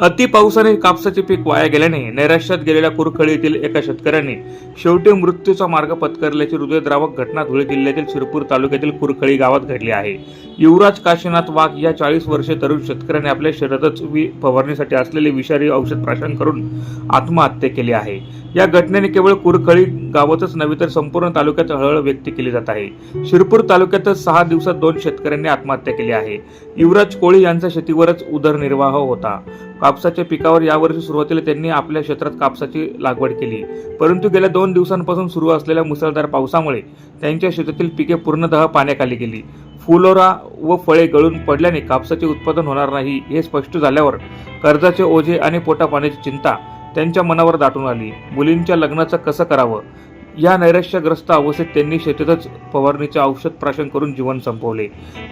अति पावसाने कापसाचे पीक वाया गेल्याने नैराश्यात गेलेल्या कुरखळी येथील एका शेतकऱ्याने शेवटी मृत्यूचा मार्ग पत्करल्याची हृदयद्रावक घटना धुळे जिल्ह्यातील शिरपूर तालुक्यातील कुरखळी गावात घडली आहे. युवराज काशीनाथ वाघ या चाळीस वर्षे तरुण शेतकऱ्याने आपल्या शरीरातच वि फवारणीसाठी असलेले विषारी औषध प्राशन करून आत्महत्या केली आहे. या घटनेने केवळ कुरखळी गावातच नव्हे तर संपूर्ण तालुक्यात हळहळ व्यक्त केली जात आहे. शिरपूर तालुक्यातच सहा दिवसात दोन शेतकऱ्यांनी आत्महत्या केली आहे. युवराज कोळी यांचा शेतीवरच उदरनिर्वाह होता. कापसाच्या पिकावर यावर्षी सुरुवातीला त्यांनी आपल्या क्षेत्रात कापसाची लागवड केली. परंतु गेल्या दोन दिवसांपासून सुरू असलेल्या मुसळधार पावसामुळे त्यांच्या शेतातील पिके पूर्णतः पाण्याखाली गेली. फुलोरा व फळे गळून पडल्याने कापसाचे उत्पादन होणार नाही हे स्पष्ट झाल्यावर कर्जाचे ओझे आणि पोटापाण्याची चिंता त्यांच्या मनावर दाटून आली. मुलींच्या लग्नाचं कसं करावं? या नैराश्यग्रस्त अवस्थेत त्यांनी शेतीतच फवारणीचे औषध प्राशन करून जीवन संपवले.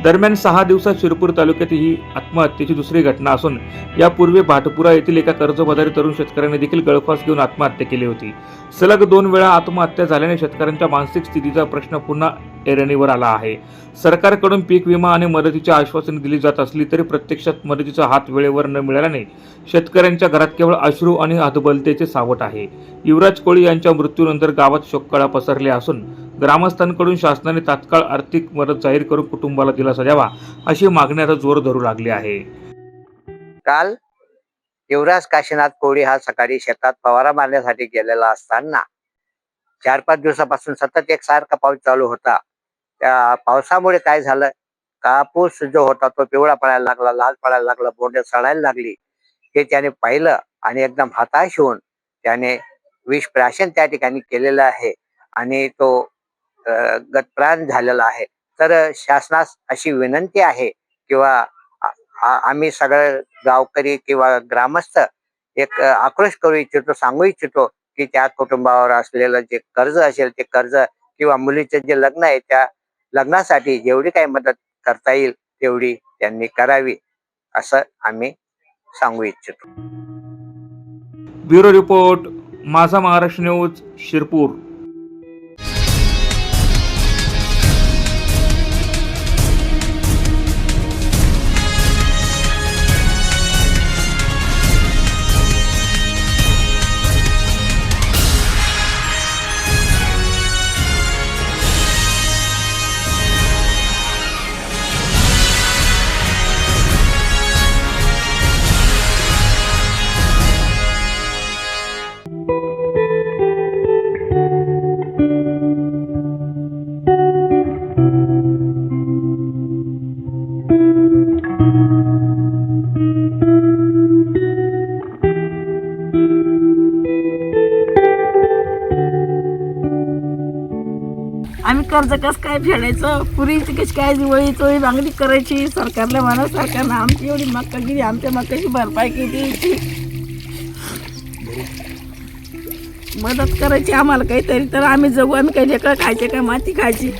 दरम्यान सहा दिवसात शिरपूर तालुक्यात ही आत्महत्येची दुसरी घटना असून यापूर्वी भाटपुरा येथील एका कर्जबाजारी तरुण शेतकऱ्याने देखील गळफास घेऊन आत्महत्या केली होती. सलग दोन वेळा आत्महत्या झाल्याने शेतकऱ्यांच्या मानसिक स्थितीचा प्रश्न पुन्हा ऐरणीवर आला आहे. सरकारकडून पीक विमा आणि मदतीची आश्वासने दिली जात असली तरी प्रत्यक्षात मदतीचा हात वेळेवर न मिळाल्याने शेतकऱ्यांच्या घरात केवळ अश्रू आणि हतबलतेचे सावट आहे. युवराज कोळी यांच्या मृत्यूनंतर गावात शोककळा पसरल्या असून ग्रामस्थांकडून शासनाने तात्काळ आर्थिक मदत जाहीर करून कुटुंबाला दिलासा द्यावा अशी मागणी आता जोर धरू लागली आहे. काल युवराज काशीनाथ कोळी हा सकाळी शेतात फवारा मारण्यासाठी गेलेला असताना चार पाच दिवसापासून सतत एक सारखा पाऊस चालू होता. पावसामुळे काय झालं? कापूस जो होता तो पिवळा पडायला लागला लाल पडायला लागला बोंडे सडायला लागली. हे त्याने पाहिलं आणि एकदम हताश होऊन त्याने विष प्राशन त्या ठिकाणी केलेलं आहे आणि तो गतप्राण झालेला आहे. तर शासनास अशी विनंती आहे किंवा आम्ही सगळे गावकरी किंवा ग्रामस्थ एक आक्रोश करू इच्छितो सांगू इच्छितो की त्या कुटुंबावर असलेलं जे कर्ज असेल ते कर्ज किंवा मुलीचे जे लग्न आहे त्या लग्नासाठी जेवढी काही मदत करता येईल तेवढी त्यांनी करावी असं आम्ही सांगू इच्छितो. ब्युरो रिपोर्ट माझा महाराष्ट्र न्यूज शिरपूर. कर्ज कसं काय फेडायचं? पुरीची कशी काय दिवाळी चोळी मागणी करायची? सरकारला म्हणा सरकारनं आमची एवढी मक्का गेली आमच्या मक्काची भरपाई केली द्यायची मदत करायची आम्हाला काहीतरी तर आम्ही जगू आम्ही काही लेकरं खायचे काय माती खायची.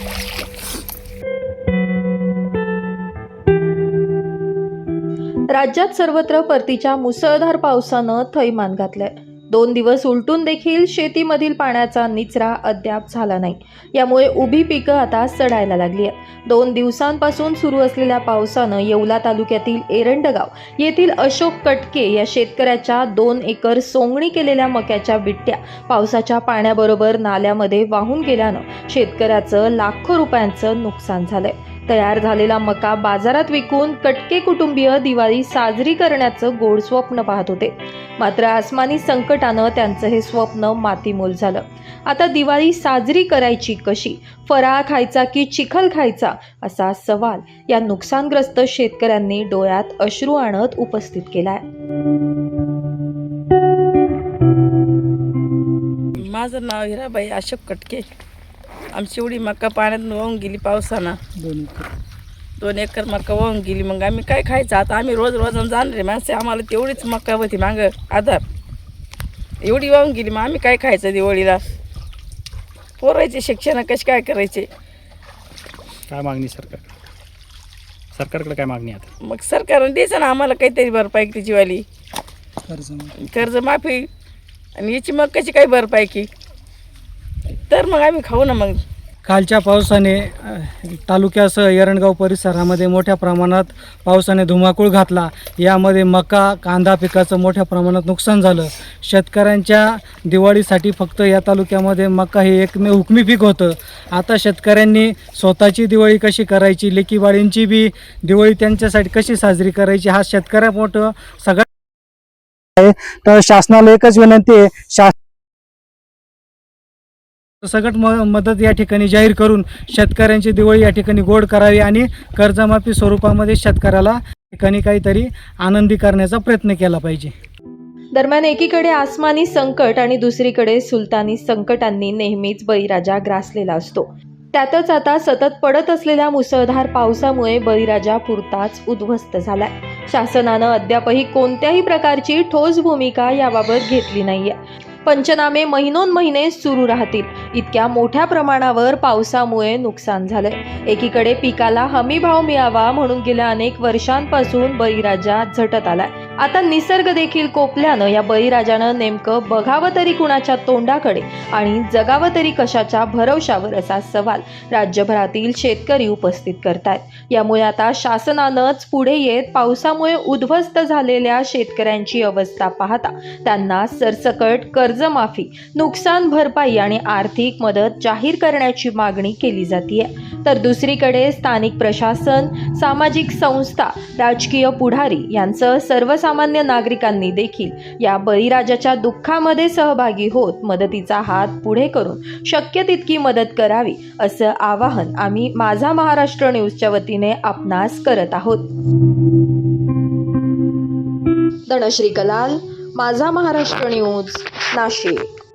राज्यात सर्वत्र परतीच्या मुसळधार पावसानं थैमान घातलंय. दोन दिवस उलटून देखील शेतीमधील पाण्याचा निचरा अद्याप झाला नाही. यामुळे उभी पिकं आता सडायला लागली आहेत. दोन दिवसांपासून सुरू असलेल्या पावसानं येवला तालुक्यातील एरंडगाव येथील अशोक कटके या शेतकऱ्याच्या दोन एकर सोंगणी केलेल्या मक्याच्या बिट्ट्या पावसाच्या पाण्याबरोबर नाल्यामध्ये वाहून गेल्यानं शेतकऱ्याचं लाखो रुपयांचं नुकसान झालंय. तयार झालेला मका बाजारात विकून कटके कुटुंबीय दिवाळी साजरी करण्याचं गोड स्वप्न पाहत होते. मात्र आसमानी संकटानं त्यांचं हे स्वप्न मातीमोल झालं. आता दिवाळी साजरी करायची कशी? फराळ खायचा की चिखल खायचा? असा सवाल या नुकसानग्रस्त शेतकऱ्यांनी डोळ्यात अश्रू आणत उपस्थित केलाय. माझं नाव हिराबाई अशोक कटके. आमची एवढी मका पाण्यात वाहून गेली पावसानं. दोन एकर. मका वाहून गेली. मग आम्ही काय खायचं? आता आम्ही रोज रोज जाणरे माणसे. आम्हाला तेवढीच मका होती मागं. आधार एवढी वाहून गेली. मग आम्ही काय खायचं दिवाळीला? पोरायचे शिक्षण कसे काय करायचे? काय मागणी सरकार सरकारकडे काय मागणी आता? मग सरकारनं द्यायचं ना आम्हाला काहीतरी भरपाई त्याची वाली कर्ज माफी. आणि याची मग कशी काय भरपाई की? तर मग आम्ही खाऊ ना मग. कालच्या पावसाने तालुक्यासह एरणगाव परिसरामध्ये मोठ्या प्रमाणात पावसाने धुमाकूळ घातला. यामध्ये मका कांदा पिकाचं मोठ्या प्रमाणात नुकसान झालं. शेतकऱ्यांच्या दिवाळीसाठी फक्त या तालुक्यामध्ये मका हे एकमेव हुकमी पीक होतं. आता शेतकऱ्यांनी स्वतःची दिवाळी कशी करायची लेकीबाळींची बी दिवाळी त्यांच्यासाठी कशी साजरी करायची हा शेतकऱ्यापोटं सगळ्या आहे तर शासनाला एकच विनंती आहे शास सगट म मदत या ठिकाणी जाहीर करून शेतकऱ्यांची दिवाळी या ठिकाणी गोड करावी आणि कर्जमाफी स्वरूपामध्ये शेतकऱ्याला ठिकाणी काहीतरी आनंदी करण्याचा प्रयत्न केला पाहिजे. दरम्यान एकीकडे आसमानी संकट आणि दुसरीकडे सुलतानी संकटांनी नेहमीच बळीराजा ग्रासलेला असतो. त्यातच आता सतत पडत असलेल्या मुसळधार पावसामुळे बळीराजा पुरताच उद्ध्वस्त झालाय. शासनानं अद्यापही कोणत्याही प्रकारची ठोस भूमिका याबाबत घेतली नाहीये. पंचनामे महिनोन महिने सुरू राहतील. इतक्या मोठ्या प्रमाणावर पावसामुळे नुकसान झालंय. एकीकडे पिकाला हमी भाव मिळावा म्हणून गेल्या अनेक वर्षांपासून बळीराजा झटत आलाय. आता निसर्ग देखील कोपल्यानं या बळीराजानं नेमकं बघावं तरी कुणाच्या तोंडाकडे आणि जगावं तरी कशाच्या भरवशावर असा सवाल राज्यभरातील शेतकरी उपस्थित करतायत. यामुळे आता शासनानंच पुढे येत पावसामुळे उद्ध्वस्त झालेल्या शेतकऱ्यांची अवस्था पाहता त्यांना सरसकट कर्जमाफी नुकसान भरपाई आणि आर्थिक मदत जाहीर करण्याची मागणी केली जाते तर दुसरीकडे स्थानिक प्रशासन सामाजिक संस्था राजकीय पुढारी यांचं सर्वसामान्य नागरिकांनी देखील या बळीराजाच्या दुःखामध्ये सहभागी होत मदतीचा हात पुढे करून शक्य तितकी मदत करावी असं आवाहन आम्ही माझा महाराष्ट्र न्यूजच्या वतीने आपणास करत आहोत. धनश्री कलाल माझा महाराष्ट्र न्यूज नाशिक.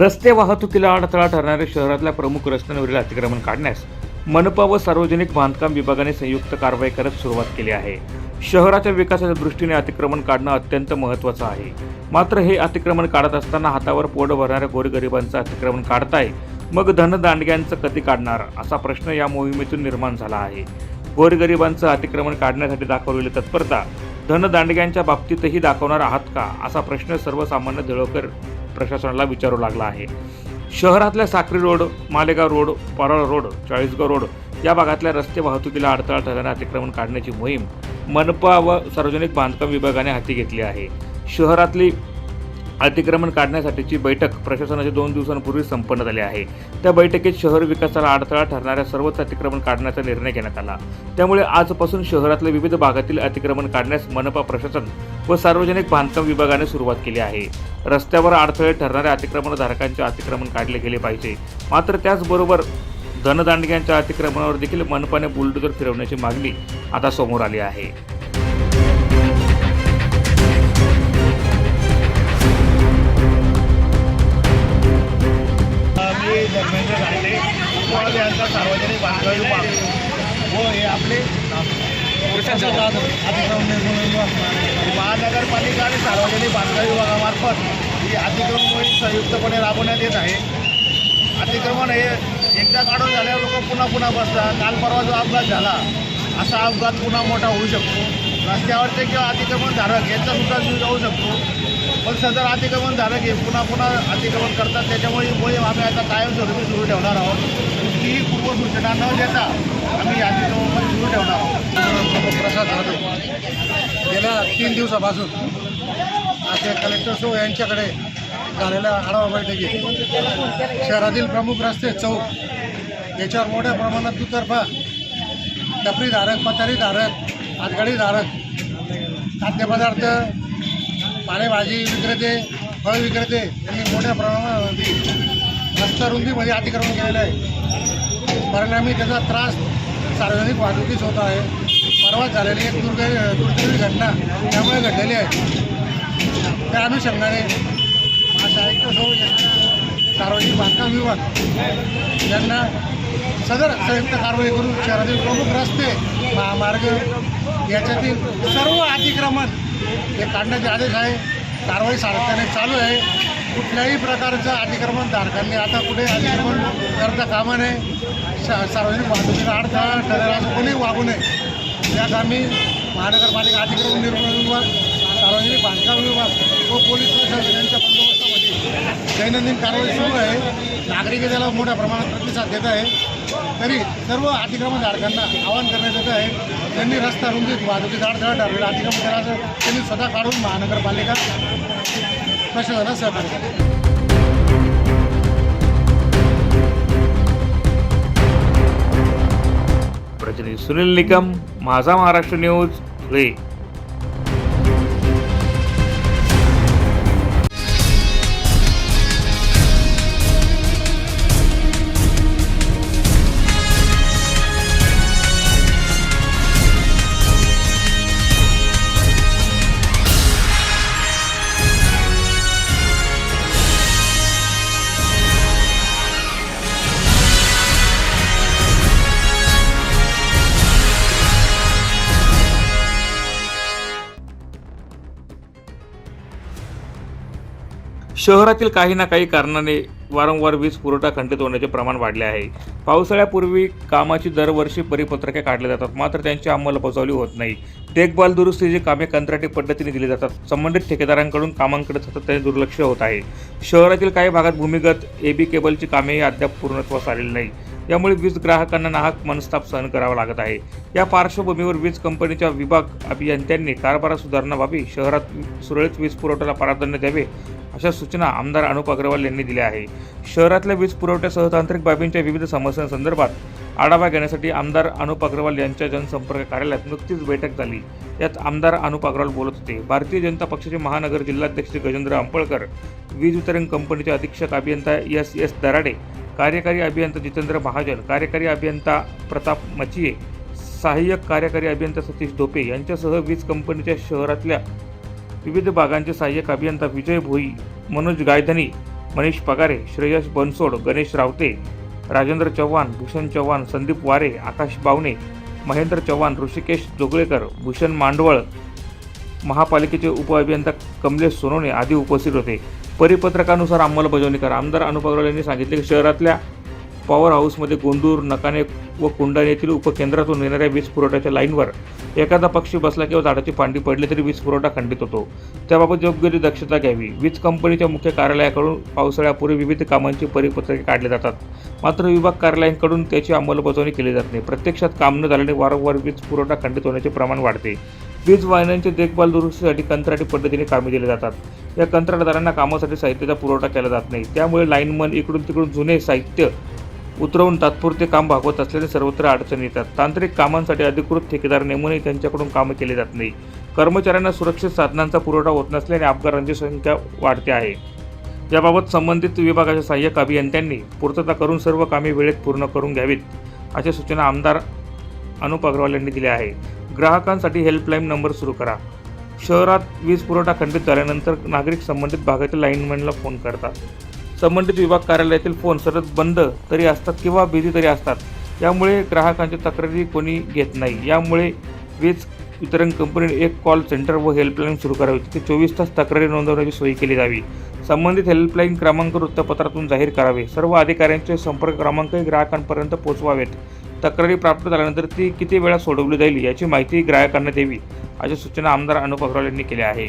रस्ते वाहतुकीला अडथळा ठरणाऱ्या शहरातल्या प्रमुख रस्त्यांवरील अतिक्रमण काढण्यास मनपा व सार्वजनिक बांधकाम विभागाने संयुक्त कारवाई करत सुरुवात केली आहे. शहराच्या विकासाच्या दृष्टीने अतिक्रमण काढणं अत्यंत महत्त्वाचं आहे. मात्र हे अतिक्रमण काढत असताना हातावर पोट भरणाऱ्या गोरगरिबांचं अतिक्रमण काढताय मग धनदांडग्यांचं कधी काढणार असा प्रश्न या मोहिमेतून निर्माण झाला आहे. गोरगरिबांचं अतिक्रमण काढण्यासाठी दाखवलेली तत्परता धनदांडग्यांच्या बाबतीतही दाखवणार आहात का असा प्रश्न सर्वसामान्य दळवकर प्रशासनाला विचारू लागला आहे. शहरातल्या Sakri road Malegaon road Parel road Chalisgaon road या भागातल्या रस्ते वाहतुकीला अडथळा ठरणारे अतिक्रमण काढण्याची मोहीम मनपा व सार्वजनिक बांधकाम विभागाने हाती घेतली आहे. शहरातली अतिक्रमण काढण्यासाठीची बैठक प्रशासनाच्या दोन दिवसांपूर्वी संपन्न झाली आहे. त्या बैठकीत शहर विकासाला अडथळा ठरणाऱ्या सर्वच अतिक्रमण काढण्याचा निर्णय घेण्यात आला. त्यामुळे आजपासून शहरातल्या विविध भागातील अतिक्रमण काढण्यास मनपा प्रशासन व सार्वजनिक बांधकाम विभागाने सुरुवात केली आहे. रस्त्यावर अडथळे ठरणाऱ्या अतिक्रमणधारकांचे अतिक्रमण काढले गेले पाहिजे. मात्र त्याचबरोबर धनदांडग्यांच्या अतिक्रमणावर देखील मनपाने बुलडोजर फिरवण्याची मागणी आता समोर आली आहे. मी धर्मेंद्र घाटे उपवास यांचा सार्वजनिक बांधकाम विभाग व हे आपले अतिक्रमण निर्मूलन विभाग. महानगरपालिका आणि सार्वजनिक बांधकाम विभागामार्फत ही अतिक्रमण मोहीम संयुक्तपणे राबवण्यात येत आहे. अतिक्रमण हे एकदा काढून झाल्यावर लोक पुन्हा पुन्हा बसतात. काल परवा जो अपघात झाला असा अपघात पुन्हा मोठा होऊ शकतो. रस्त्यावरचे किंवा अतिक्रमण धारक यांचा सुद्धा जीव जाऊ शकतो. पण सदर अतिक्रमण झालं की पुन्हा पुन्हा अतिक्रमण करतात. त्याच्यामुळे ही मोहीम आम्ही आता कायमस्वरूपी सुरू ठेवणार आहोत. कुठलीही पूर्वसूचना न देता आम्ही ही अतिक्रमण सुरू ठेवणार आहोत. प्रसाद जाधव गेल्या तीन दिवसापासून असे कलेक्टर सो यांच्याकडे झालेल्या आढावा बैठकीत शहरातील प्रमुख रस्ते चौक याच्यावर मोठ्या प्रमाणात दुतर्फा टपरीधारक पथारीधारक हातगाडीधारक खाद्यपदार्थ पालेभाजी विक्रेते फळ विक्रेते यांनी मोठ्या प्रमाणामध्ये रस्ता रुंदीमध्ये अतिक्रमण केलेलं आहे. परिणामी त्याचा त्रास सार्वजनिक वाहतुकीस होत आहे. परवाच झालेली एक दुर्ग दुर्दैवी घटना त्यामुळे घडलेली आहे. त्या अनुषंगाने माझा सार्वजनिक बांधकाम विभाग यांना सदर संयुक्त कारवाई करून शहरातील प्रमुख रस्ते महामार्ग याच्यातील सर्व अतिक्रमण हे काढण्याचे आदेश आहे. कारवाई सातत्याने चालू आहे. कुठल्याही प्रकारचं अतिक्रमण धारकांनी आता कुठे अतिक्रमण करता कामा नये. सा सार्वजनिक वाहतुकीचा अडथळा ठरेल असं कोणी वागू नये. त्यात कामी महानगरपालिका अतिक्रमण निर्मूलन विभाग सार्वजनिक बांधकाम विभाग व पोलीस प्रशासन यांच्या बंदोबस्तामध्ये दैनंदिन कारवाई सुरू आहे. नागरिक त्याला मोठ्या प्रमाणात प्रतिसाद देत आहे. तरी सर्व अतिक्रमणधारकांना आवाहन करण्यात येत आहे. त्यांनी रस्ता रुंदीत झाड झाड ठरलेलं अतिक्रमण करायचं त्यांनी स्वतः काढून महानगरपालिका प्रशासनाला सहकार्य केलं. प्रतिनिधी सुनील निकम माझा महाराष्ट्र न्यूज धुळे शहरातील काही ना काही कारणाने वारंवार वीज पुरवठा खंडित होण्याचे प्रमाण वाढले आहे. पावसाळ्यापूर्वी कामाची दरवर्षी परिपत्रके काढली जातात मात्र त्यांची अंमलबजावणी होत नाही. देखभाल दुरुस्तीची कामे कंत्राटी पद्धतीने दिली जातात संबंधित ठेकेदारांकडून कामांकडे सातत्याने दुर्लक्ष होत आहे. शहरातील काही भागात भूमिगत एबी केबलची कामेही अद्याप पूर्णत्वास आलेली नाही यामुळे वीज ग्राहकांना नाहक मनस्ताप सहन करावा लागत आहे. या पार्श्वभूमीवर वीज कंपनीच्या विभाग अभियंत्यांनी कारभारात सुधारणा व्हावी शहरात सुरळीत वीज पुरवठ्याला प्राधान्य द्यावे अशा सूचना आमदार अनुप अग्रवाल यांनी दिल्या आहे शहरातल्या वीज पुरवठ्यासह तांत्रिक बाबींच्या विविध समस्यांसंदर्भात आढावा घेण्यासाठी आमदार अनुप अग्रवाल यांच्या जनसंपर्क कार्यालयात नुकतीच बैठक झाली. यात आमदार अनुप अग्रवाल बोलत होते. भारतीय जनता पक्षाचे महानगर जिल्हाध्यक्ष गजेंद्र अंपळकर वीज वितरण कंपनीचे अधीक्षक अभियंता एस एस दराडे कार्यकारी अभियंता जितेंद्र महाजन कार्यकारी अभियंता प्रताप मचिये सहाय्यक कार्यकारी अभियंता सतीश धोपे यांच्यासह वीज कंपनीच्या शहरातल्या विविध भागांचे सहाय्यक अभियंता विजय भोई मनोज गायधनी मनीष पगारे श्रेयस बनसोड गणेश रावते राजेंद्र चव्हाण भूषण चव्हाण संदीप वारे आकाश बावणे महेंद्र चव्हाण ऋषिकेश जोगळेकर भूषण मांडवळ महापालिकेचे उपअभियंता कमलेश सोनवणे आदी उपस्थित होते. परिपत्रकानुसार अंमलबजावणी करा. आमदार अनुप अग्रवाल यांनी सांगितले की शहरातल्या पॉवर हाऊसमध्ये गोंदूर नकाने व कुंडाने येथील उपकेंद्रातून येणाऱ्या वीज पुरवठ्याच्या लाईनवर एखादा पक्षी बसला किंवा झाडाची पांडी पडली तरी वीज पुरवठा खंडित होतो. त्याबाबत योग्य ती दक्षता घ्यावी. वीज कंपनीच्या मुख्य कार्यालयाकडून पावसाळ्यापूर्वी विविध कामांची परिपत्रके काढली जातात. मात्र विभाग कार्यालयांकडून त्याची अंमलबजावणी केली जात नाही. प्रत्यक्षात काम न झाल्याने वारंवार वीज पुरवठा खंडित होण्याचे प्रमाण वाढते. वीज वाहिन्यांची देखभाल दुरुस्तीसाठी कंत्राटी पद्धतीने कामे दिली जातात. या कंत्राटदारांना कामासाठी साहित्याचा पुरवठा केला जात नाही. त्यामुळे लाईनमन इकडून तिकडून जुने साहित्य उतरवून तात्पुरते काम भागवत असल्याने सर्वत्र अडचणी येतात. तांत्रिक कामांसाठी अधिकृत ठेकेदार नेमूनही त्यांच्याकडून कामं केली जात नाही. कर्मचाऱ्यांना सुरक्षित साधनांचा पुरवठा होत नसल्याने अपघातांची संख्या वाढते आहे. याबाबत संबंधित विभागाच्या सहाय्यक अभियंत्यांनी पूर्तता करून सर्व कामे वेळेत पूर्ण करून घ्यावीत अशा सूचना आमदार अनुप अग्रवाल यांनी दिल्या आहे ग्राहकांसाठी हेल्पलाईन नंबर सुरू करा. शहरात वीज पुरवठा खंडित झाल्यानंतर नागरिक संबंधित भागातील लाईनमॅनला फोन करतात. संबंधित विभाग कार्यालयातील फोन सतत बंद तरी असतात किंवा बिझी तरी असतात. यामुळे ग्राहकांच्या तक्रारी कोणी घेत नाही. यामुळे वीज वितरण कंपनीने एक कॉल सेंटर व हेल्पलाईन सुरू करावी. तिथे चोवीस तास तक्रारी नोंदवण्याची सोय केली जावी. संबंधित हेल्पलाईन क्रमांक वृत्तपत्रातून जाहीर करावे. सर्व अधिकाऱ्यांचे संपर्क क्रमांकही ग्राहकांपर्यंत पोहोचवावेत. तक्रारी प्राप्त झाल्यानंतर ती किती वेळा सोडवली जाईल याची माहिती ग्राहकांना द्यावी अशा सूचना आमदार अनुप यांनी केल्या आहे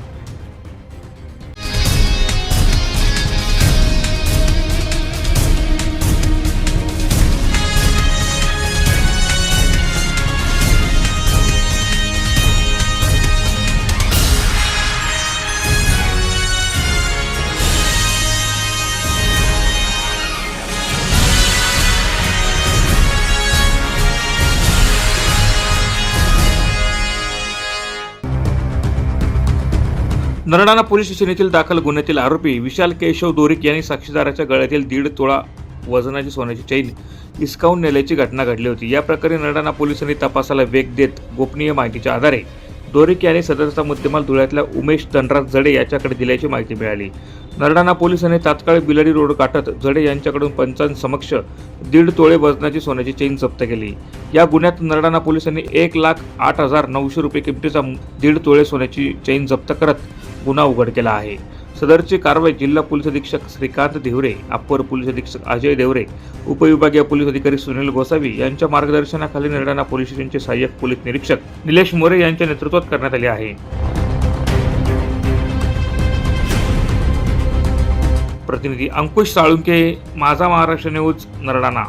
Nardana police station येथील दाखल गुन्ह्यातील आरोपी विशाल केशव दोरिक यांनी साक्षीदाराच्या गळ्यातील दीड तोळा वजनाची सोन्याची चैन हिसकावून नेल्याची घटना घडली होती. या प्रकरणी नरडाणा पोलिसांनी तपासाला वेग देत गोपनीय माहितीच्या आधारे दोरिक यांनी सदरचा मुद्देमाल धुळ्यातल्या उमेश धनराज जडे याच्याकडे दिल्याची माहिती मिळाली. नरडाणा पोलिसांनी तात्काळ बिलडी रोड गाठत जडे यांच्याकडून पंचांसमक्ष दीड तोळे वजनाची सोन्याची चेन जप्त केली. या गुन्ह्यात नरडाणा पोलिसांनी एक लाख आठ हजार नऊशे रुपये किमतीचा दीड तोळे सोन्याची चेन जप्त करत गुन्हा उघड केला आहे. सदरची कारवाई जिल्हा पोलीस अधीक्षक श्रीकांत धिवरे अप्पर पोलीस अधीक्षक अजय देवरे उपविभागीय पोलीस अधिकारी सुनील गोसावी यांच्या मार्गदर्शनाखाली नरडाणा पोलीस स्टेशनचे सहाय्यक पोलीस निरीक्षक निलेश मोरे यांच्या नेतृत्वात करण्यात आले आहे. प्रतिनिधी अंकुश साळुंके माझा महाराष्ट्र न्यूज नरडाणा.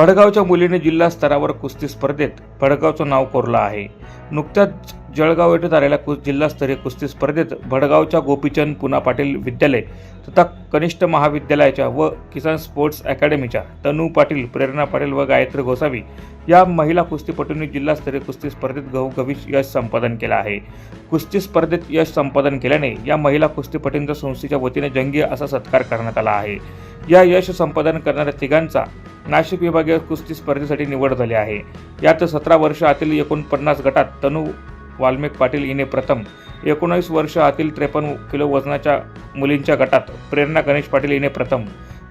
भडगावच्या मुलीने जिल्हा स्तरावर कुस्ती स्पर्धेत भडगावचं नाव कोरलं आहे. नुकत्याच जळगाव येथे झालेल्या कु जिल्हास्तरीय कुस्ती स्पर्धेत भडगावच्या गोपीचंद पुना पाटील विद्यालय तथा कनिष्ठ महाविद्यालयाच्या व किसान स्पोर्ट्स अकॅडमीच्या तनू पाटील प्रेरणा पाटील व गायत्री गोसावी या महिला कुस्तीपटूंनी जिल्हास्तरीय कुस्ती स्पर्धेत घवघवीत यश संपादन केलं आहे. कुस्ती स्पर्धेत यश संपादन केल्याने या महिला कुस्तीपटूंच्या संस्थेच्या वतीने जंगी असा सत्कार करण्यात आला आहे. या यश संपादन करणाऱ्या तिघांचा नाशिक विभागीय कुस्ती स्पर्धेसाठी निवड झाली आहे. यात सतरा वर्ष आतील एकोणपन्नास गटात तनू वाल्मिक पाटील हिने प्रथम एकोणीस वर्ष आतील त्रेपन्न किलो वजनाच्या मुलींच्या गटात प्रेरणा गणेश पाटील हिने प्रथम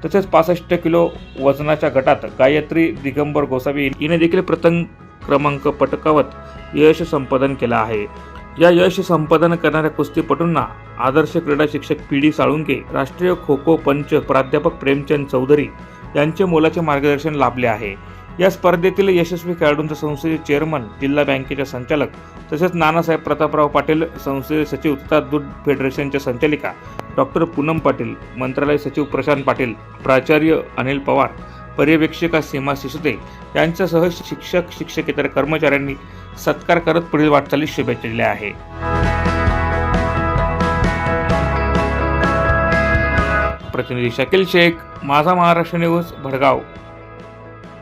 तसेच पासष्ट किलो वजनाच्या गटात गायत्री दिगंबर गोसावी हिने देखील प्रथम क्रमांक पटकावत यश संपादन केलं आहे. या यश संपादन करणाऱ्या कुस्तीपटूंना आदर्श क्रीडा शिक्षक पी डी साळुंके राष्ट्रीय खो खो पंच प्राध्यापक प्रेमचंद चौधरी यांचे मोलाचे मार्गदर्शन लाभले आहे. या स्पर्धेतील यशस्वी खेळाडूंचा संस्थेचे चेअरमन जिल्हा बँकेच्या संचालक तसेच नानासाहेब प्रतापराव पाटील संस्थेचे सचिव तथा दूध फेडरेशनच्या संचालिका डॉक्टर पूनम पाटील मंत्रालय सचिव प्रशांत पाटील प्राचार्य अनिल पवार पर्यवेक्षिका सीमा सिसुदे यांच्यासह शिक्षक शिक्षकेतर कर्मचाऱ्यांनी सत्कार करत पुढील वाटचालीस शुभेच्छा दिल्या आहे प्रतिनिधी शकील शेख माझा महाराष्ट्र न्यूज भडगाव.